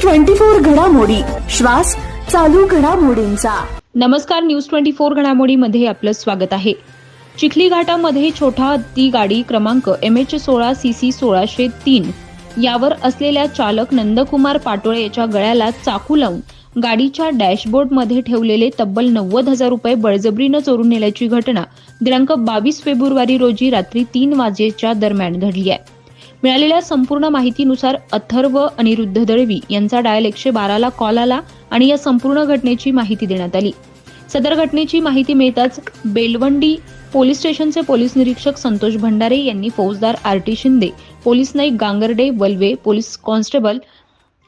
Twenty four घडामोडी. श्वास चालू घडामोडींचा. नमस्कार न्यूज ट्वेंटी फोर घडामोडीमध्ये आपलं स्वागत आहे. चिखली घाटामध्ये छोटा हत्ती गाडी क्रमांक एम एच सोळा सी सी सोळाशे तीन यावर असलेल्या चालक नंदकुमार पाटोळे याच्या गळ्याला चाकू लावून गाडीच्या डॅशबोर्डमध्ये ठेवलेले तब्बल नव्वद हजार रुपये बळजबरीनं चोरून नेल्याची घटना दिनांक बावीस फेब्रुवारी रोजी रात्री तीन वाजेच्या दरम्यान घडली आहे. मिळालेल्या संपूर्ण माहितीनुसार अथर्व अनिरुद्ध दळवी यांचा डायल एकशे बाराला कॉल आला आणि या संपूर्ण घटनेची माहिती देण्यात आली. सदर घटनेची माहिती मिळताच बेलवंडी पोलीस स्टेशनचे पोलीस निरीक्षक संतोष भंडारे यांनी फौजदार आर टी शिंदे पोलीस नाईक गांगर्डे वल्वे पोलीस कॉन्स्टेबल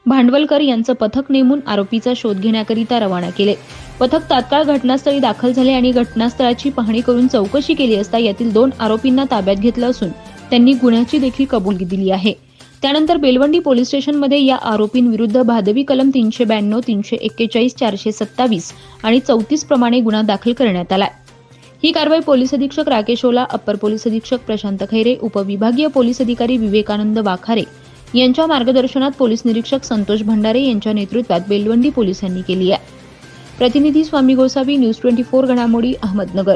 भांडवलकर यांचं पथक नेमून आरोपीचा शोध घेण्याकरिता रवाना केले. पथक तात्काळ घटनास्थळी दाखल झाले आणि घटनास्थळाची पाहणी करून चौकशी केली असता यातील दोन आरोपींना ताब्यात घेतलं असून त्यांनी गुन्ह्याची देखील कबुली दिली आहे. त्यानंतर बेलवंडी पोलीस स्टेशनमध्ये या आरोपींविरुद्ध भादवी कलम तीनशे ब्याण्णव तीनशे एक्केचाळीस चारशे सत्तावीस आणि चौतीस प्रमाणे गुन्हा दाखल करण्यात आला ही कारवाई पोलीस अधीक्षक राकेश ओला अप्पर पोलीस अधीक्षक प्रशांत खैरे उपविभागीय पोलीस अधिकारी विवेकानंद वाखारे यांच्या मार्गदर्शनात पोलीस निरीक्षक संतोष भंडारे यांच्या नेतृत्वात बेलवंडी पोलिसांनी केली आहे. प्रतिनिधी Swami Gosavi news twenty four घडामोडी अहमदनगर.